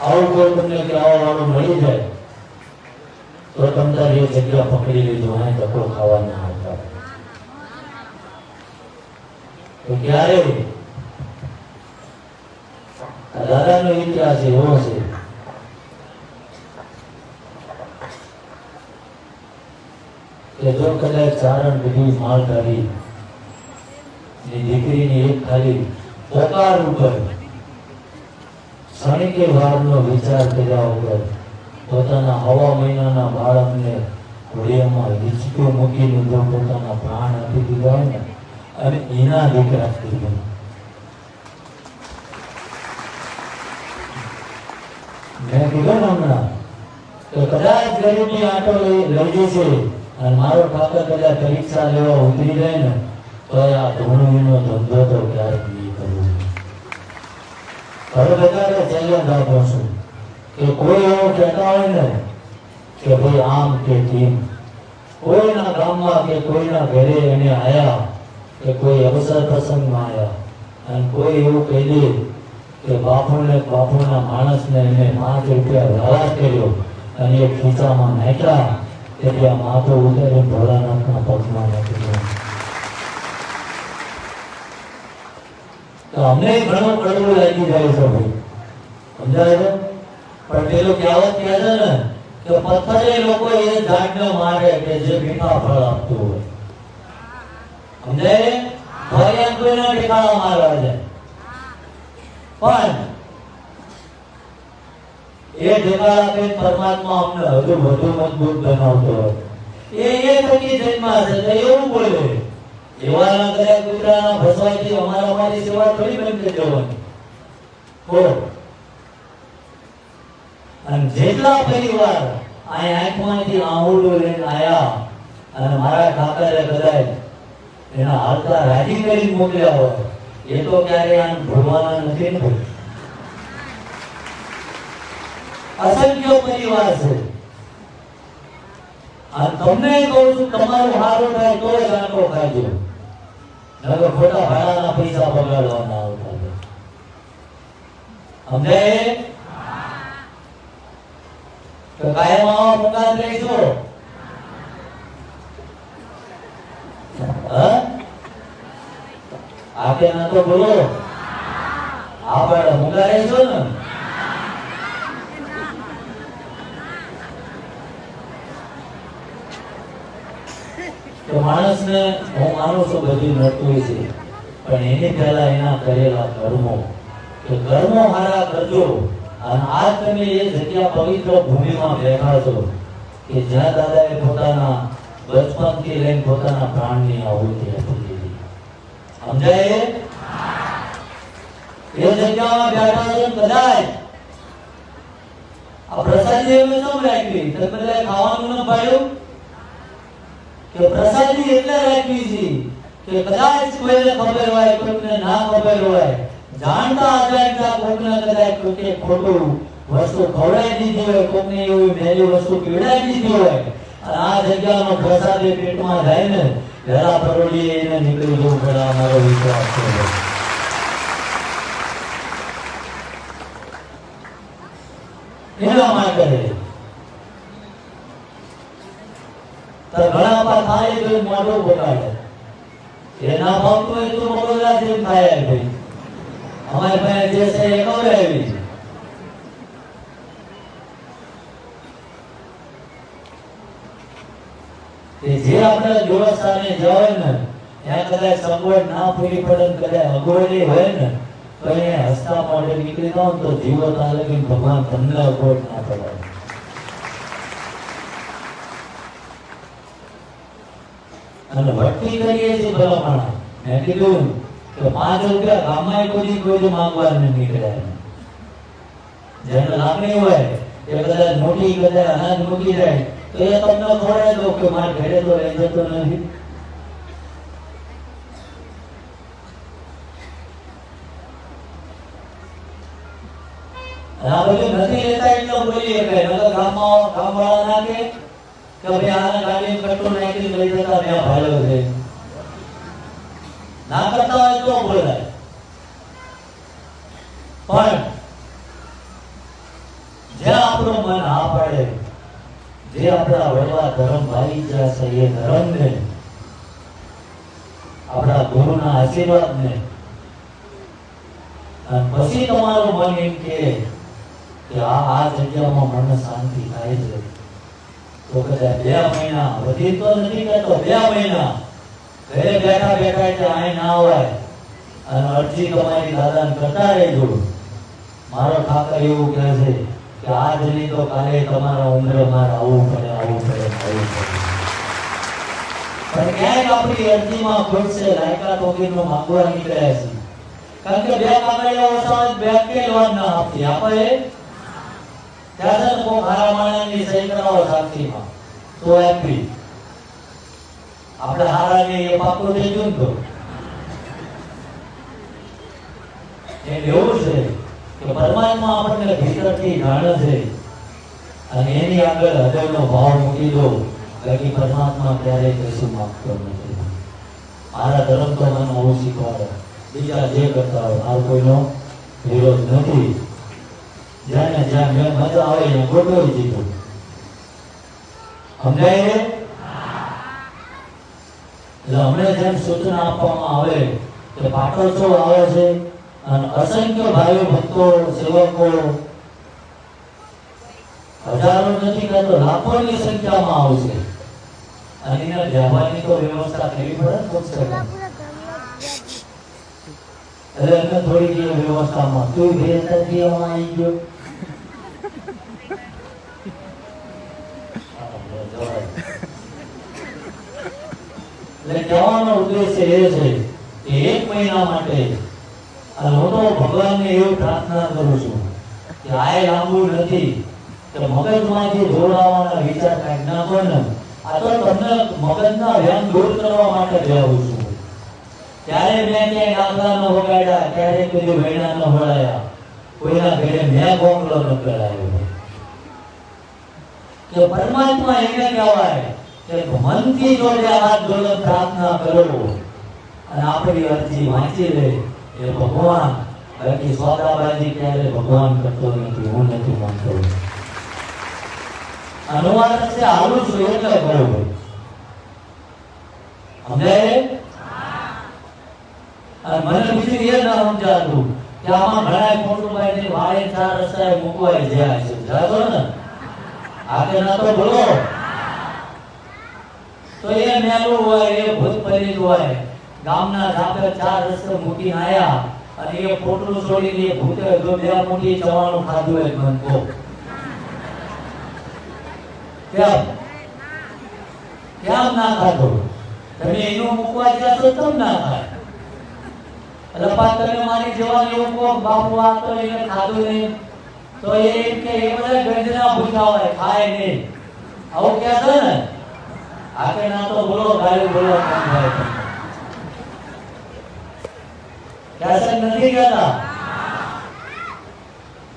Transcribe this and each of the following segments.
આવું કોઈ તમને કહેવા મળી જાય, તો તમે એ જગ્યા પકડી લીધું અહીં ધક્કો ખાવાના આવતા તો ક્યારે? દાદાનો ઇતિહાસ એવો છે. કે જો કદાચ ચારણ બધી માલની દીકરીની એક ખાલી પોકાર ઉપર ક્ષણિકે વારનો વિચાર કર્યા વગર પોતાના હવા મહિનાના બાળકને ઘોડિયામાં હિંચકો મૂકીને જો પોતાના પ્રાણ આપી દીધા હોય ને, અને એના દીકરા મેં કીધું ને હમણાં તો કદાચ ગરીબની આંટો લઈ છે અને મારો ઠાકર કદાચ પરીક્ષા લેવા ઉતરી જાય ને, તો આ ધૂણવીનો ધંધો તો ક્યારેક હવે બધાને ચેલેન્જ રાખો છું કે કોઈ એવો કહેતા હોય ને કે ભાઈ આમ કે તેમ. કોઈના ગામમાં કે કોઈના ઘરે એને આવ્યા કે કોઈ અવસર પ્રસંગમાં આવ્યા અને કોઈ એવું કહી દે કે બાપુને બાપુના માણસને એને પાંચ રૂપિયા વ્યવહાર કર્યો અને એ ખીચામાં નાખ્યા. એટલે આ માથું ઉતારી ભોળાનાથના પગમાં નાખી દીધું. તો અમને ઘણું કડવું લાગી જાય છે ભાઈ સમજાય છે પણ પેલું કહેવત કહે છે ને કે પથ્થરે લોકો એ ઝાડને મારે કે જે મીઠા ફળ આપતું હોય સમજાય ફરી એમ કોઈને ઠેકાણા મારવા જાય પણ એ ઠેકાણા આપીને પરમાત્મા અમને હજુ વધુ મજબૂત બનાવતો હોય એ એ થકી જન્મા છે તો એવું બોલે એવા ના કરે કૂતરાના ફસવાથી અમારા અમારી સેવા થોડી બંધ કે જવાની બોલો. અને જેટલા પરિવાર આ આંખમાંથી આંગળું લઈને આયા અને મારા ઠાકરે કદાચ એના હાલતા રાજી કરી મોકલ્યા હોય, એ તો ક્યારે આમ ભૂલવાના નથી ને. અસંખ્ય પરિવાર છે. અને તમને કહું છું, તમારું સારું થાય તો જ આંટો ખાજો નકર ખોટા ભાડાના પૈસા બગાડવાના આવતા અમને તો કાયમ મુકાત રહીશો. હા? આપે ના તો બોલો. આપણે મુકા રહીશો ને. તો માણસને હું માનું છું બધું નડતું છે, પણ એની પહેલા એના કરેલા કર્મો. તો કર્મો મારા કરજો, અને આ તમે એ જગ્યા પવિત્ર ભૂમિમાં બેઠા છો કે જ્યાં દાદાએ પોતાના બચપનથી લઈને પોતાના પ્રાણની આહુતિ આપી દીધી. સમજાય? એ? જગ્યામાં બેઠા છો કદાચ આ પ્રસાદી એમ શું રાખવી તમે ખાવાનું ન પાડ્યું? કે પ્રસાદી એટલે રાખવી છે કે કદાચ કોઈને ખબર હોય, કોઈને ના ખબર હોય, જાણતા અજાણતા કોઈને કદાચ કોઈને ખોટું વસ્તુ ખવડાવી દીધી હોય, કોઈને એવી મેલી વસ્તુ પીવડાવી દીધી હોય, અને આ જગ્યાનો પ્રસાદી પેટમાં જાય ને જરા પરોડીએ એને નીકળી જવું પડે અમારો મારો વિશ્વાસ છે. એના માટે તો થાય તો મોઢો બગાડે એના હોય તો બગોદરા જેમ થાય ભાઈ. અમારી પાસે જે છે એ ખવડાવી છે જે આપણે જોરસ્થાને જવાય ને, ત્યાં કદાચ સગવડ ના પૂરી પડે કદાચ અગવડી હોય ને, તો એ હસતા મોઢે નીકળી જાવ તો જીવો તાલે ભગવાન તમને અગવડ ના પડે અને ભક્તિ કરીએ છીએ ભલા માણસ મેં કીધું કે પાંચ રૂપિયા ગામમાં કોઈ કોઈ માંગવા નહીં નીકળ્યા જેને લાગણી હોય કે કદાચ મોટી કદાચ અનાજ મૂકી જાય તો એ તમને ખવડાવી દો કે મારા ઘરે તો રહી જતો નથી અને આ બધું નથી લેતા એટલે બોલીએ કે નકર ગામમાં ગામવાળા ના કે કે ભાઈ ના કરતા હોય આપણું ગુરુના આશીર્વાદને, અને પછી તમારું મન એમ કે આ આ જગ્યામાં મને શાંતિ થાય છે. તો કદાચ એવું કહે છે કે આજ નહીં કાલે તમારા ઉંમરે મારે આવવું પડે આવવું પડે આવવું પડે. પણ ક્યાંક આપણી અરજીમાં ખોટ છે લાયકાત નીકળ્યા છે. કારણ કે બે વસાવત બે કે ના આપતી આપણે ત્યાં કો ને કોક હારા સહી કરાવો સાક્ષીમાં તો એપી આપણે હારાની એ પાકો થઈ ગયું તો. એવું છે કે પરમાત્મા આપણને ભીતરથી જાણે છે અને એની આગળ હૃદયનો ભાવ મૂકી દો. બાકી પરમાત્મા ક્યારેય કશું માગતો નથી. મારા ધર્મ તો મને હું શીખવાડે. બીજા જે કરતા હોય મારો કોઈનો વિરોધ નથી. જ્યાં ને જ્યાં મેં મજા આવે એ ગોઠવી દીધું. સમજાય? એટલે અમને જેમ સૂચના આપવામાં આવે કે પાટોત્સવ આવે છે, અને અસંખ્ય ભાઈઓ ભક્તો, સેવકો, હજારો નથી કહેતો, લાખોની સંખ્યામાં આવશે અને એના જવાની તો વ્યવસ્થા કરવી પડે પુસ્તક એટલે એમને થોડી વ્યવસ્થામાં તું ભેરતાથી આમાં આવી ગયો. એટલે કહેવાનો ઉદ્દેશ્ય એ છે કે એક મહિના માટે હું તો ભગવાનને એવું પ્રાર્થના કરું છું કે આ લાંબુ નથી, કે મગજમાંથી જોડાવાના વિચાર કાંઈક ના બને. આ તો તમને મગજના વ્યંગ દૂર કરવા માટે જવું છું. ત્યારે મેં ક્યાંય નાગરા ન વગાડ્યા ક્યારે કોઈ વેણા ન વળાયા કોઈના ઘરે મેં ગોંગલો ન કરાયો. કે પરમાત્મા એને કહેવાય કે મનથી જોડે આ જોડે પ્રાર્થના કરો. અને આપણી અરજી વાંચી લે એ ભગવાન. બાકી સોદાબાજી ક્યારે ભગવાન કરતો નથી, હું નથી માનતો. અનુવાદ છે હાલું છું એટલે બરોબર. સમજાય? અને મને બીજું એ ના સમજાતું કે આમાં ઘણા ખોટું ભાઈ વાળે ચાર રસ્તા મૂકવાય જ્યાં છે. જાતો ને? આગળ ના તો બોલો. તો એ મેલું હોય, એ ભૂત પરી હોય. ગામના ધાબે ચાર રસ્તે મૂકી આયા અને એ પોટલું છોડીને ભૂતે જો બે મૂકી ચવાણું ખાધું હોય મને કેમ? કેમ ના ખાધો? તમે એનું મૂકવા ગયા તો તમ ના ખાય? પાછ તમે મારી જેવા એવું કહો બાપુ આ તો એને ખાધું નહીં. તો એ કે, એ બધા ગંજના ભૂખા હોય, ખાય નહીં. આવું કહે છે ને? આકે ના તો બોલો ગાયું બોલો છે નથી કહેતા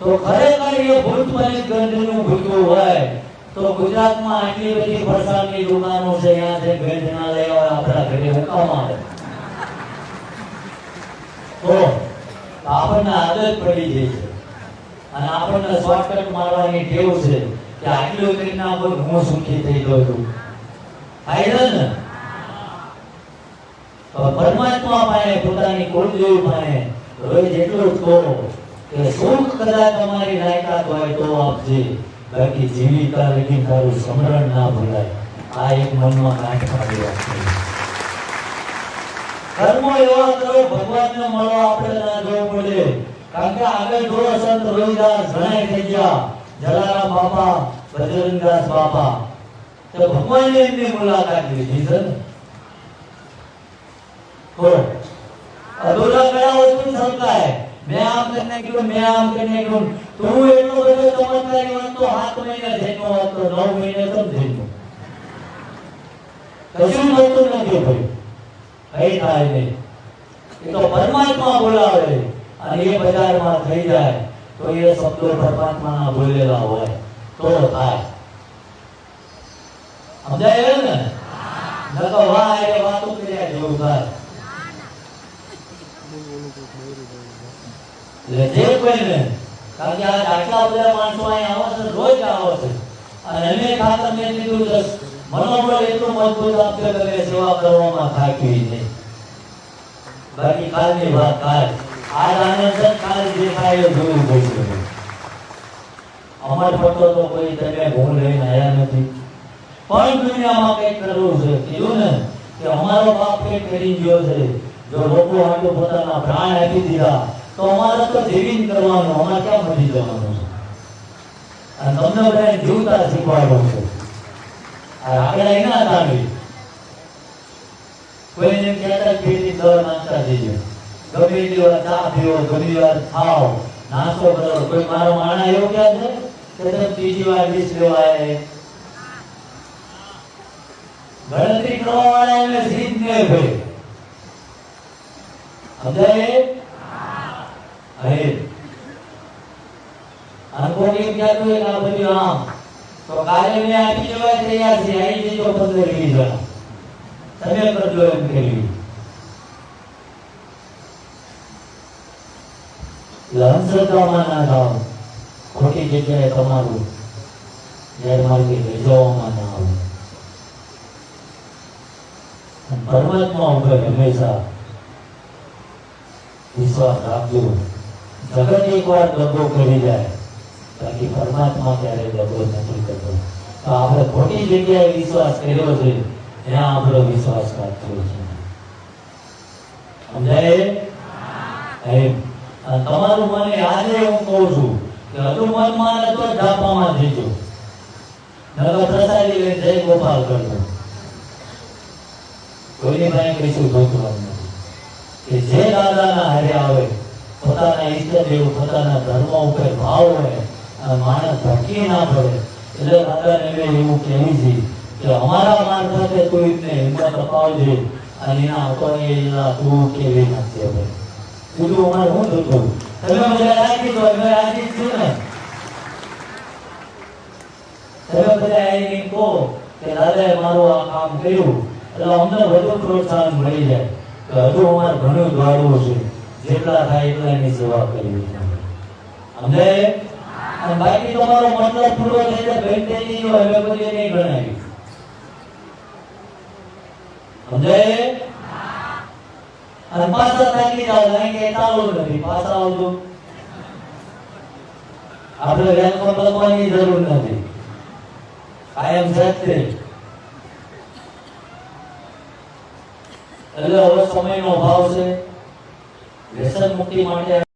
તો ખરેખર એ ભૂત ગંજનું ભૂખ્યું હોય, તો ગુજરાતમાં આટલી બધી ફરસાણની દુકાનો છે, ત્યાંથી ભેજ ના લેવા આપણા ઘરે હુકામ આવે તો આપણને આદત પડી ગઈ છે. અને આપણને શોર્ટકટ મારવાની ટેવ છે કે આટલું નાખો તો હું સુખી થઈ ગયો છું. આ એક મનમાં ગાંઠ પાડી રાખજો કર્મો આપણે કારણ કે આગળ જો સંત રવિદાસ ઘણાય થઈ જલારામ બાપા, બજરંગદાસ બાપા. તો ભગવાને એમની મુલાકાત લીધી છે તો અધૂરા ગયા હોય તો મેં આમ કરીને કીધું, મેં આમ કરીને કીધું. તું એટલો બધો ચમત્કારી વાંચતો, સાત મહિને જન્મ હોત તો નવ મહિને કેમ કશું થતું નથી ભાઈ? કઈ થાય નહીં. એ તો પરમાત્મા બોલાવે અને એ બજારમાં થઈ જાય. તો એ શબ્દો પરમાત્માના બોલેલા હોય. તો થાય. સમજાય ને નકર વાહ એ વાતો કર્યા જેવું એટલે જે કોઈને કારણ કે આ માણસો આવે અને અમે ખાતર એટલું મજબૂત આપશે કે સેવા કરવામાં થાકી છે બાકી કાલની વાત કાલ આજ આનંદ કાલ જે થાય એ જોવું પડશે અમાર પટ્ટો તો કોઈ તમે ભૂલ લઈને આવ્યા નથી પણ દુનિયામાં કંઈક કરવું છે? કીધું ને કે અમારો બાપ કંઈક કરી ગયો છે. જો લોકો આટલું પોતાના પ્રાણ આપી દીધા, તો અમારે તો જીવી કરવાનું, અમારે ક્યાં મરી જવાનું? છે અને તમને બધાને જીવતા શીખવાડવું છે. આગળ એના નહીં કોઈને કહેતા પેટની દવા નાખતા જઈએ. ગમે એટલી વાર ચા પીવો ગમે વાર ખાઓ, નાસ્તો કરો, કોઈ મારો માણા એવો ક્યાં છે? કે તમે ત્રીજી વાર ડીશ લેવા આવે ગણતરી કરવા વાળા એને જીત ને ભાઈ સમજાય અરે અનુભવ એમ કહેતો હોય કે આ બધું આમ. તો કાલે મેં આપી દેવા તૈયાર છે આવી જજો પંદર વીસ જણા. તમે કરજો એમ કરી લંસરતામાં ના થાવ. ખોટી જગ્યાએ તમારું ગેરમાર્ગે લઈ જવામાં ના આવે. પરમાત્મા ઉપર હંમેશા વિશ્વાસ રાખજો જગત એકવાર દગો કરી જાય બાકી પરમાત્મા ક્યારે દગો નથી કરતો તો આપણે ખોટી જગ્યાએ વિશ્વાસ કર્યો છે ત્યાં આપણો વિશ્વાસ રાખ્યો છે સમજાય તમારું મને આજે હું કહું છું કે હજુ મનમાં તો ઢાપામાં જઈજો નગર લઈને જય ગોપાલ કરજો કોઈની કે જે દાદાના આવે, પોતાના ધર્મ ભાવ હોય, અને માણસ ભટકી ના પડે, એટલે એવું કહેવું છે અમારા મારફતે કોઈને હિંમત અપાવજે, અને એના હવે બીજું અમારે શું થતું? તમે બધા રાખી દો અમે રાખી છું ને. કહો કે દાદાએ મારું આ કામ કર્યું. એટલે અમને વધુ પ્રોત્સાહન મળી જાય. કે હજુ અમારે ઘણું દોડવું છે. જેટલા થાય એટલા એની સેવા કરવી છે અને બાકી તમારો મતલબ પૂરો થઈ જાય ભેટ થઈ ગઈ હોય હવે નહીં ગણાવી સમજાય અને પાછા થાકી જાવ કારણ કે ચાલુ નથી. પાછા આવજો. આપણે રેન્કમાં લખવાની જરૂર નથી. કાયમ સાથે એટલે હવે સમયનો અભાવ છે. વ્યસન મુક્તિ માટે